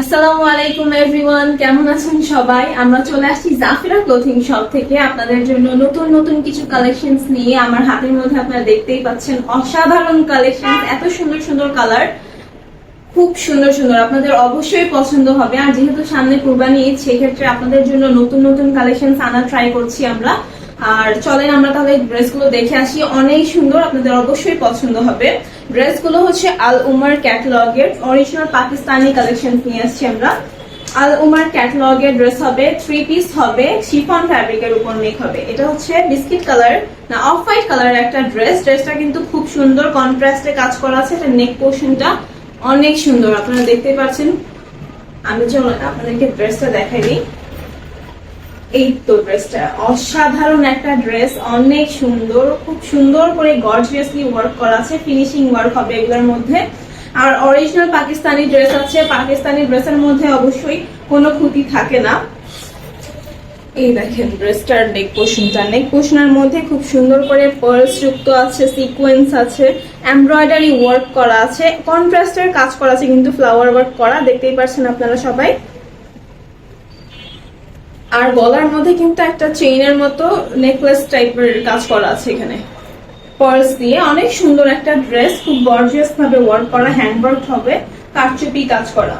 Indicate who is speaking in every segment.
Speaker 1: আসসালামু আলাইকুম এভরিওয়ান কেমন আছেন সবাই? আমরা চলে আসছি জাফিরা ক্লোথিং শপ থেকে। আপনাদের জন্য নতুন নতুন কিছু কালেকশনস নিয়ে। আমার হাতের মধ্যে আপনারা দেখতেই পাচ্ছেন অসাধারণ কালেকশন এত সুন্দর সুন্দর কালার খুব সুন্দর সুন্দর। আপনাদের অবশ্যই পছন্দ হবে। আর যেহেতু সামনে কুরবানি ঈদ, সেক্ষেত্রে আপনাদের জন্য নতুন নতুন কালেকশন আনা ট্রাই করছি আমরা। আর চলেন আমরা তাহলে ড্রেসগুলো দেখে আসি। অনেক সুন্দর, আপনাদের অবশ্যই পছন্দ হবে। ড্রেসগুলো হচ্ছে আল উমার ক্যাটালগের অরিজিনাল পাকিস্তানি কালেকশন নিয়ে আসছি আমরা। আল উমার ক্যাটালগের ড্রেস হবে থ্রি পিস হবে শিফন ফ্যাব্রিকের উপর মেক হবে। এটা হচ্ছে বিস্কিট কালার না অফ হোয়াইট কালার একটা ড্রেস ড্রেসটা কিন্তু খুব সুন্দর কন্ট্রাস্টে কাজ করা আছে, এটা নেক পোর্শনটা অনেক সুন্দর। আপনারা দেখতে পাচ্ছেন, আমি চলো আপনাদেরকে ড্রেসটা দেখাই দিই এই তো ড্রেসটা অসাধারণ একটা ড্রেস অনেক সুন্দর, খুব সুন্দর করে গর্জিয়াসলি ওয়ার্ক করা আছে ফিনিশিং ওয়ার্ক হবে এগুলোর মধ্যে। আর অরিজিনাল পাকিস্তানি ড্রেস আছে, পাকিস্তানি ড্রেসের মধ্যে অবশ্যই কোনো ক্ষতি থাকে না। এই দেখেন ড্রেসটার নেক পোর্শনটা নেক পোর্শনের মধ্যে খুব সুন্দর করে পার্লস যুক্ত আছে সিকোয়েন্স আছে এমব্রয়ডারি ওয়ার্ক করা আছে। কন্ট্রাস্টের কাজ করা আছে, কিন্তু ফ্লাওয়ার ওয়ার্ক করা। দেখতেই পারছেন আপনারা সবাই। আর গলার মধ্যে কিন্তু একটা চেইনের মতো নেকলেস টাইপের কাজ করা আছে এখানে। পার্লস দিয়ে অনেক সুন্দর একটা ড্রেস খুব গর্জিয়াস ভাবে ওয়ার্ক করা হ্যান্ডওয়ার্ক হবে, কারচুপি কাজ করা।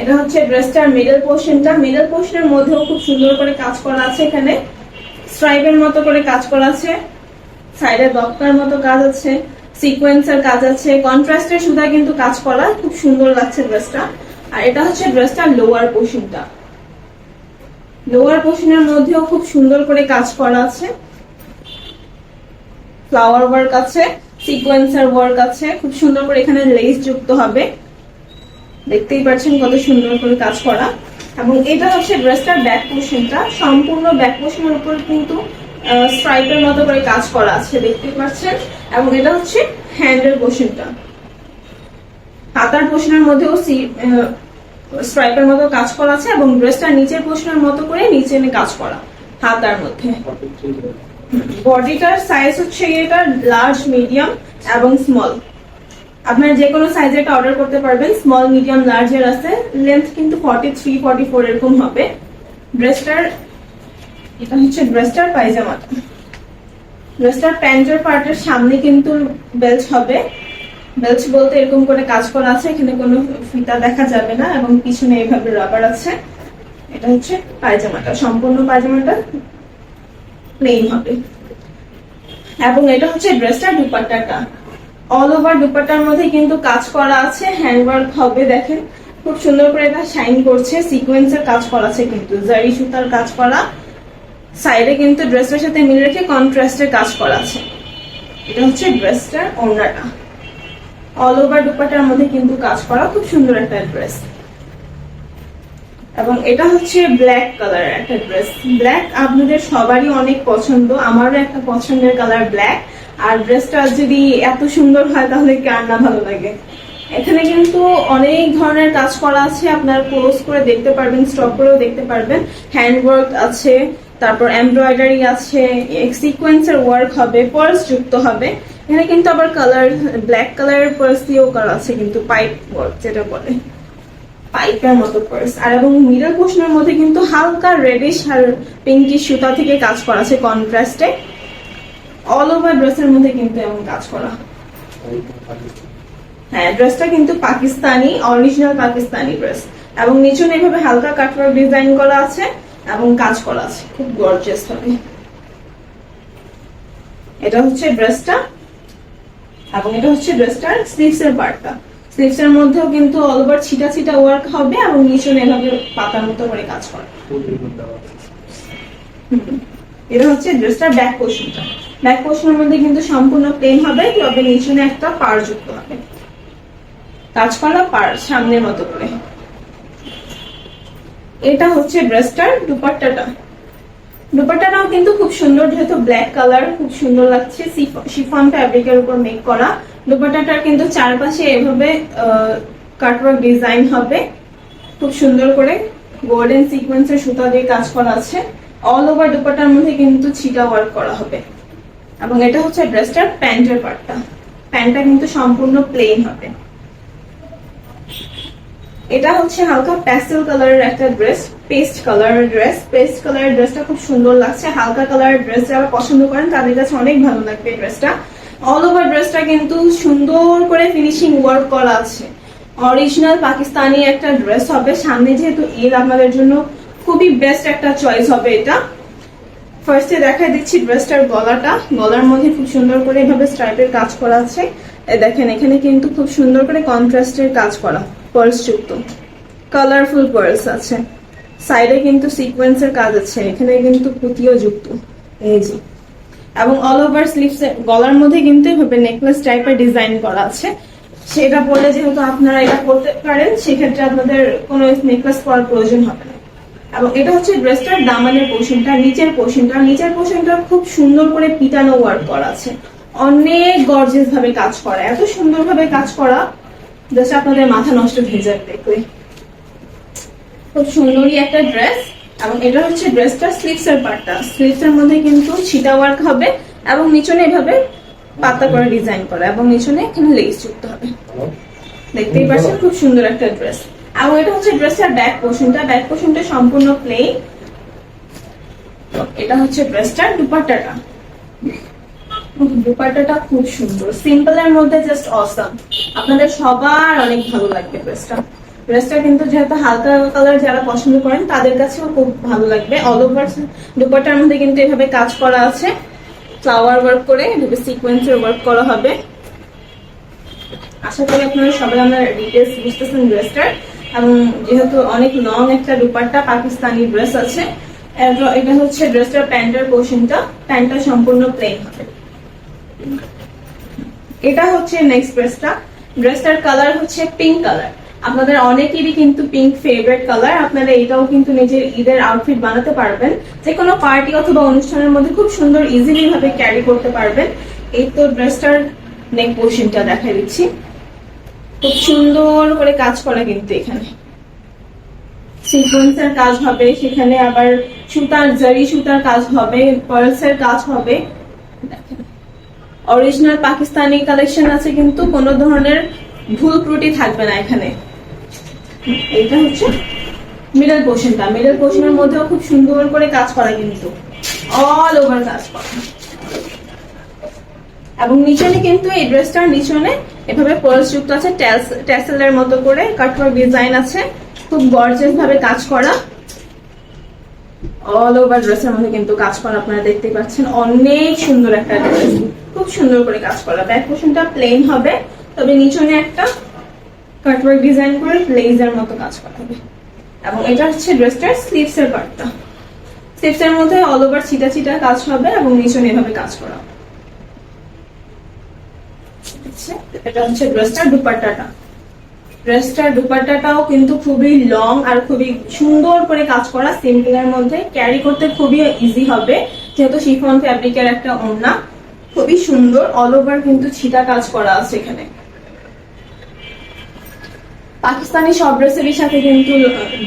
Speaker 1: এটা হচ্ছে ড্রেসটার মিডল পোর্শনটা মিডল পোর্শনের মধ্যেও খুব সুন্দর করে কাজ করা আছে এখানে। স্ট্রাইপের মতো করে কাজ করা আছে। সাইডে দক্তার মতো কাজ আছে। সিকোয়েন্সের কাজ আছে। কন্ট্রাস্টের সুতা কিন্তু কাজ করা। খুব সুন্দর লাগছে ড্রেসটা আর এটা হচ্ছে ড্রেসটার লোয়ার পোর্শনটা লোয়ার পোর্শনের মধ্যেও খুব সুন্দর করে কাজ করা আছে। ফ্লাওয়ার ওয়ার্ক আছে, সিকোয়েন্সার ওয়ার্ক আছে, খুব সুন্দর করে এখানে লেস যুক্ত হবে। দেখতেই পাচ্ছেন কত সুন্দর করে কাজ করা। এবং এটা হচ্ছে ড্রেসটার ব্যাক পোর্শনটা। সম্পূর্ণ ব্যাক পোর্শনের উপর কিন্তু স্ট্রাইপের মতো করে কাজ করা আছে দেখতেই পাচ্ছেন। এবং এটা হচ্ছে হ্যান্ডের পোর্শনটা। হাতার পোর্শনের মধ্যেও স্ট্রাইপের মতো কাজ করা আছে এবং ড্রেসটার নিচের পোর্শনের মতো করে নিচে এনে কাজ করা, হাতার মধ্যে। বডিটার সাইজ হচ্ছে এটা লার্জ মিডিয়াম এবং স্মল আপনারা যে কোনো সাইজের একটা অর্ডার করতে পারবেন। স্মল মিডিয়াম লার্জের আছে। লেন্থ কিন্তু ফর্টি থ্রি ফর্টি ফোর এরকম হবে। ড্রেসটার এটা হচ্ছে ড্রেসটার পায়জামাটা ড্রেসটার প্যান্টের পার্টের সামনে কিন্তু বেল্ট হবে। বেল্ট বলতে এরকম করে কাজ করা আছে, এখানে কোনো ফিতা দেখা যাবে না এবং পিছনে এভাবে রাবার আছে। এটা হচ্ছে পায়জামাটা, সম্পূর্ণ পায়জামাটা প্লেন হবে। এবং এটা হচ্ছে ড্রেসটার দুপাট্টাটা। অল ওভার দুপাট্টার মধ্যে কিন্তু কাজ করা আছে হ্যান্ডওয়ার্ক হবে, দেখেন। খুব সুন্দর করে এটা শাইন করছে সিকোয়েন্সের কাজ করা আছে কিন্তু, জারি সুতার কাজ করা সাইডে কিন্তু ড্রেসের সাথে মিল রেখে কন্ট্রাস্টের কাজ করা আছে। এটা হচ্ছে ড্রেসটার ওড়নাটা। অল ওভার দুপাটার মধ্যে কিন্তু কাজ করা খুব সুন্দর একটা ড্রেস এবং এটা হচ্ছে ব্ল্যাক কালার একটা ড্রেস ব্ল্যাক আপনাদের সবারই অনেক পছন্দ, আমারও একটা পছন্দের কালার ব্ল্যাক আর ড্রেসটা যদি এত সুন্দর হয় তাহলে কার না ভালো লাগে? এখানে কিন্তু অনেক ধরনের কাজ করা আছে, আপনার ক্লোজ করে দেখতে পারবেন স্টক করেও দেখতে পারবেন। হ্যান্ডওয়ার্ক আছে তারপর এমব্রয়ডারি আছে সিকোয়েন্সের ওয়ার্ক হবে পার্স যুক্ত হবে। এখানে কিন্তু আবার কালার ব্ল্যাক কালারের পার্স দিয়েও করা আছে, কিন্তু পাইপ ওয়ার্ক যেটা বলে। পাইপের মতো পার্স আর এবং মিডল পোর্শনের মধ্যে কিন্তু হালকা রেডিশ আর পিঙ্কি সুতা থেকে কাজ করা আছে কন্ট্রাস্টে অল ওভার ড্রেসের মধ্যে কিন্তু এমন কাজ করা হ্যাঁ। ড্রেসটা কিন্তু পাকিস্তানি অরিজিনাল পাকিস্তানি ড্রেস এবং নিচুন এভাবে হালকা কাটওয়ার্ক ডিজাইন করা আছে। এবং কাজ করা আছে, খুব গর্জিয়াস হবে। এটা হচ্ছে ড্রেসটা এবং এটা হচ্ছে ড্রেসটার স্লিভস এর পার্টটা। স্লিভস এর মধ্যেও কিন্তু অল ওভার ছিটা ছিটা ওয়ার্ক হবে এবং নিচুন এভাবে পাতার মতো করে কাজ করা। এটা হচ্ছে ড্রেসটার ব্যাক পোর্শনটা ব্যাক পোর্শনের মধ্যে কিন্তু সম্পূর্ণ প্লেন হবে, তবে নিচুনে একটা পার যুক্ত হবে। কাজ করা পার সামনের মতো করে। এটা হচ্ছে ড্রেসটার দুপাট্টাটা। দুপাট্টাটাও কিন্তু খুব সুন্দর, যেহেতু ব্ল্যাক কালার খুব সুন্দর লাগছে। শিফন ফ্যাব্রিকের উপর মেক করা। দুপাট্টাটার কিন্তু চারপাশে এভাবে কাটওয়ার্ক ডিজাইন হবে। খুব সুন্দর করে গোল্ডেন সিকোয়েন্সের সুতা দিয়ে কাজ করা আছে। অল ওভার দুপাট্টার মধ্যে কিন্তু ছিটা ওয়ার্ক করা হবে। এবং এটা হচ্ছে ড্রেসটার প্যান্টের পার্টটা প্যান্টটা কিন্তু সম্পূর্ণ প্লেন হবে। এটা হচ্ছে হালকা প্যাস্টেল কালারের একটা ড্রেস পেস্ট কালারের ড্রেস পেস্ট কালারের ড্রেসটা খুব সুন্দর লাগছে। হালকা কালারের ড্রেস যারা পছন্দ করেন, তাদের কাছে অনেক ভালো লাগবে ড্রেসটা অল ওভার ড্রেসটা কিন্তু সুন্দর করে ফিনিশিং ওয়ার্ক করা আছে। অরিজিনাল পাকিস্তানি একটা ড্রেস হবে। সামনে যেহেতু ঈদ, আপনাদের জন্য খুবই বেস্ট একটা চয়েস হবে এটা। ফার্স্টে দেখা দিচ্ছি ড্রেসটার গলাটা। গলার মধ্যে খুব সুন্দর করে এভাবে স্ট্রাইপের কাজ করা আছে। দেখেন, এখানে কিন্তু খুব সুন্দর করে কন্ট্রাস্টের কাজ করা। পার্লস যুক্ত। কালারফুল পার্লস আছে। সাইডে কিন্তু সিকোয়েন্সের কাজ আছে, এখানে কিন্তু পুঁতিও যুক্ত। এই যে। এবং অল ওভার স্লিভস গলার মধ্যে কিন্তু এভাবে নেকলেস টাইপের ডিজাইন করা আছে। সেটা পরলে যেহেতু আপনারা এটা করতে পারেন, সেক্ষেত্রে আপনাদের কোনো নেকলেস পরার প্রয়োজন হবে না। এবং এটা হচ্ছে ড্রেসটার দামানের পোর্শনটা নিচের পোর্শনটা নিচের পোর্শনটা খুব সুন্দর করে পিটানো ওয়ার্ক করা আছে। অনেক গর্জেস ভাবে কাজ করা। এত সুন্দর ভাবে কাজ করা জাস্ট আপনাদের মাথা নষ্ট হয়ে যাবে দেখলে খুব সুন্দরই একটা ড্রেস এবং এটা হচ্ছে ড্রেসটা স্লিভস এর পার্টটা স্লিভস এর মধ্যে কিন্তু ছিটা ওয়ার্ক হবে, এবং নিচনে এভাবে পাতা করে ডিজাইন করা, এবং নিচনে এখানে লেস যুক্ত হবে। দেখতেই পাচ্ছেন, খুব সুন্দর একটা ড্রেস এবং এটা হচ্ছে ড্রেসটার ব্যাক পোর্শনটা ব্যাক পোর্শনটা সম্পূর্ণ প্লেন এটা হচ্ছে ড্রেসটার দুপাট্টাটা। দুপাট্টাটা খুব সুন্দর। সিম্পল এর মধ্যে জাস্ট অসম আপনাদের সবার অনেক ভালো লাগবে ড্রেসটা ড্রেসটা কিন্তু যেহেতু হালকা কালার যারা পছন্দ করেন, তাদের কাছেও খুব ভালো লাগবে। অল ওভার দুপাট্টার মধ্যে কিন্তু এভাবে কাজ করা আছে। ফ্লাওয়ার ওয়ার্ক করে এভাবে সিকোয়েন্সের ওয়ার্ক করা হবে। আশা করি আপনারা সবাই আমার ডিটেলস বুঝতেছেন ড্রেসটার এবং যেহেতু অনেক লং একটা দুপাট্টা পাকিস্তানি ড্রেস আছে এটা হচ্ছে ড্রেসটার প্যান্টের পোর্শনটা প্যান্টটা সম্পূর্ণ প্লেন হবে। এটা হচ্ছে নেক্সট ড্রেসটা ড্রেসটার কালার হচ্ছে পিঙ্ক কালার আপনাদের অনেকেরই কিন্তু পিঙ্ক ফেভারিট কালার আপনারা এটাও কিন্তু নিজের ঈদের আউটফিট বানাতে পারবেন। যে কোনো পার্টি অথবা অনুষ্ঠানের মধ্যে খুব সুন্দর ইজিলি ভাবে ক্যারি করতে পারবেন। এই তো ড্রেসটার নেক পোর্শনটা দেখা দিচ্ছি। খুব সুন্দর করে কাজ করা কিন্তু এখানে। সিকোয়েন্সের কাজ হবে, সেখানে আবার সুতার, জারি সুতার কাজ হবে, পার্লসের কাজ হবে। অরিজিনাল পাকিস্তানি কালেকশন আছে কিন্তু কোনো ধরনের ভুল ত্রুটি থাকবে না এখানে। এটা হচ্ছে মিডল পোর্শনটা মিডল পোর্শনের মধ্যেও খুব সুন্দর করে কাজ করা কিন্তু। অল ওভার কাজ করা। এবং নিচনে কিন্তু এই ড্রেসটার নিচনে এভাবে যুক্ত আছে ট্যাসেলের মতো করে কাটওয়ার্ক ডিজাইন আছে। খুব গর্জিয়াস ভাবে কাজ করা। অল ওভার ড্রেসের মধ্যে কিন্তু কাজ করা আপনারা দেখতে পাচ্ছেন। অনেক সুন্দর একটা ড্রেস খুব সুন্দর করে কাজ করা ব্যাক পোর্শনটা প্লেন হবে, তবে নিচনে একটা কাটওয়ার্ক ডিজাইন করে ব্লেজার মতো কাজ করা হবে। এবং এটা হচ্ছে ড্রেসটার স্লিভস এর পার্টটা স্লিভস এর মধ্যে অল ওভার ছিটা ছিটা কাজ হবে এবং নিচনে এভাবে কাজ করা হবে। এটা হচ্ছে ড্রেসটার দুপাট্টাটা। ড্রেসটার দুপাট্টাটাও কিন্তু খুবই লং আর খুবই সুন্দর করে কাজ করা সিম্পল এর মধ্যে। ক্যারি করতে খুবই ইজি হবে, যেহেতু শিফন ফ্যাব্রিকের একটা ওড়না। খুবই সুন্দর অল ওভার কিন্তু ছিটা কাজ করা আছে এখানে। পাকিস্তানি সব ড্রেসেরই সাথে কিন্তু,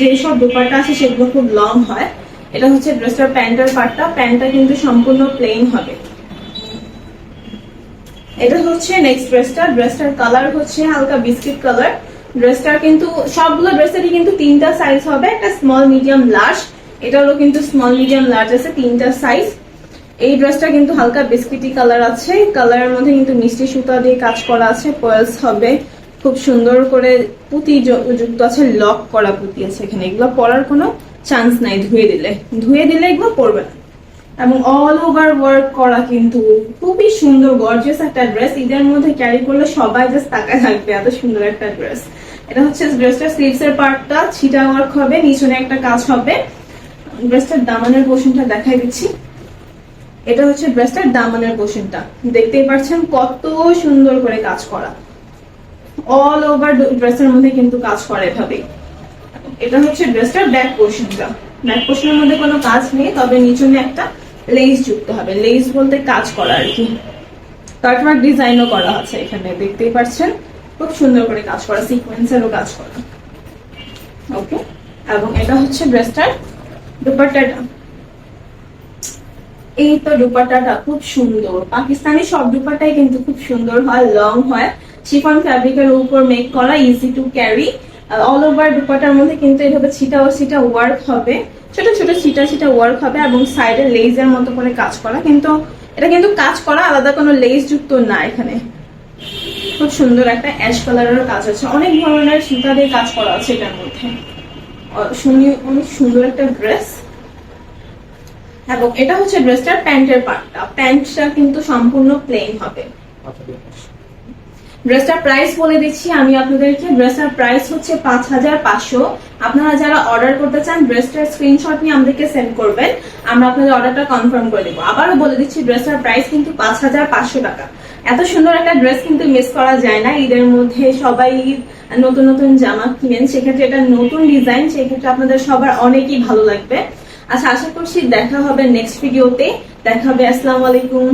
Speaker 1: যে সব দুপাট্টা আছে সেগুলো খুব লং হয়। এটা হচ্ছে ড্রেসটার প্যান্টের পার্টটা প্যান্টটা কিন্তু সম্পূর্ণ প্লেন হবে। এটা হচ্ছে নেক্সট ড্রেসটা ড্রেসটার কালার হচ্ছে হালকা বিস্কিট কালার ড্রেসটার কিন্তু, সবগুলো ড্রেসেরই কিন্তু তিনটা সাইজ হবে। একটা স্মল মিডিয়াম লার্জ এটারও কিন্তু স্মল মিডিয়াম লার্জ আছে, তিনটা সাইজ এই ড্রেসটা কিন্তু হালকা বিস্কিটি কালার আছে। কালারের মধ্যে কিন্তু মিষ্টি সুতা দিয়ে কাজ করা আছে পয়েলস হবে। খুব সুন্দর করে পুঁতি যুক্ত আছে লক করা পুঁতি আছে এখানে। এগুলো পরার কোনো চান্স নাই, ধুয়ে দিলে। ধুয়ে দিলে এগুলো পরবে না। এবং অল ওভার ওয়ার্ক করা কিন্তু খুবই সুন্দর গর্জিয়াস একটা ড্রেস ঈদের মধ্যে ক্যারি করলে সবাই জাস্ট তাকায় থাকবে, এত সুন্দর একটা ড্রেস এটা হচ্ছে ড্রেসটার স্লিভস এর পার্টটা, ছিটা ওয়ার্ক হবে, নিচনে একটা কাজ হবে। ড্রেসটার দামানের পোর্শনটা দেখাই দিচ্ছি। এটা হচ্ছে ড্রেসটার দামানের পোর্শনটা। দেখতেই পাচ্ছেন কত সুন্দর করে কাজ করা। অল ওভার ড্রেসের মধ্যে কিন্তু কাজ করে এভাবেই। এটা হচ্ছে ড্রেসটার ব্যাক পোর্শনটা ব্যাক পোর্শনের মধ্যে কোনো কাজ নেই, তবে নিচনে একটা লেস যুক্ত হবে। লেস বলতে কাজ করা আর কি। কাটওয়ার্ক ডিজাইনও করা আছে এখানে, দেখতেই পাচ্ছেন। খুব সুন্দর করে কাজ করা সিকোয়েন্সেরও কাজ করা। ওকে এবং এটা হচ্ছে ড্রেসটার দুপাট্টাটা। এই তো দুপাট্টাটা খুব সুন্দর। পাকিস্তানি সব দুপাট্টাই কিন্তু খুব সুন্দর হয় লং হয়। শিফন ফ্যাব্রিকের উপর মেক করা easy to carry all over দুপাটার মধ্যে কিন্তু এভাবে ছিটা ও ছিটা ওয়ার্ক হবে। ছোট ছোট ছিটা ছিটা ওয়ার্ক হবে এবং সাইডে লেজের মতো করে কাজ করা। কিন্তু এটা কিন্তু কাজ করা আলাদা কোনো লেজ যুক্ত না এখানে। খুব সুন্দর একটা অ্যাশ কালারের কাজ আছে। অনেক ধরনের সুতা দিয়ে কাজ করা আছে এটার মধ্যে। অনেক সুন্দর একটা ড্রেস। এবং এটা হচ্ছে ড্রেসটার প্যান্টের পার্টটা প্যান্টটা কিন্তু সম্পূর্ণ প্লেন হবে। ড্রেসটার প্রাইস বলে দিচ্ছি আমি আপনাদেরকে। ড্রেসটার প্রাইস হচ্ছে পাঁচ হাজার পাঁচশো। আপনারা যারা অর্ডার করতে চান ড্রেসটার স্ক্রিনশট নিয়ে আমাদেরকে সেন্ড করবেন। আমরা আপনাদের অর্ডারটা কনফার্ম করে দেবো। আবারও বলে দিচ্ছি ড্রেসটার প্রাইস কিন্তু পাঁচ হাজার পাঁচশো টাকা। এত সুন্দর একটা ড্রেস কিন্তু মিস করা যায় না। ঈদের মধ্যে সবাই নতুন নতুন জামা কিনেন। সেক্ষেত্রে এটা নতুন ডিজাইন সেক্ষেত্রে আপনাদের সবার অনেকই ভালো লাগবে। আচ্ছা আশা করছি দেখা হবে নেক্সট ভিডিওতে দেখা হবে, আসসালামু আলাইকুম।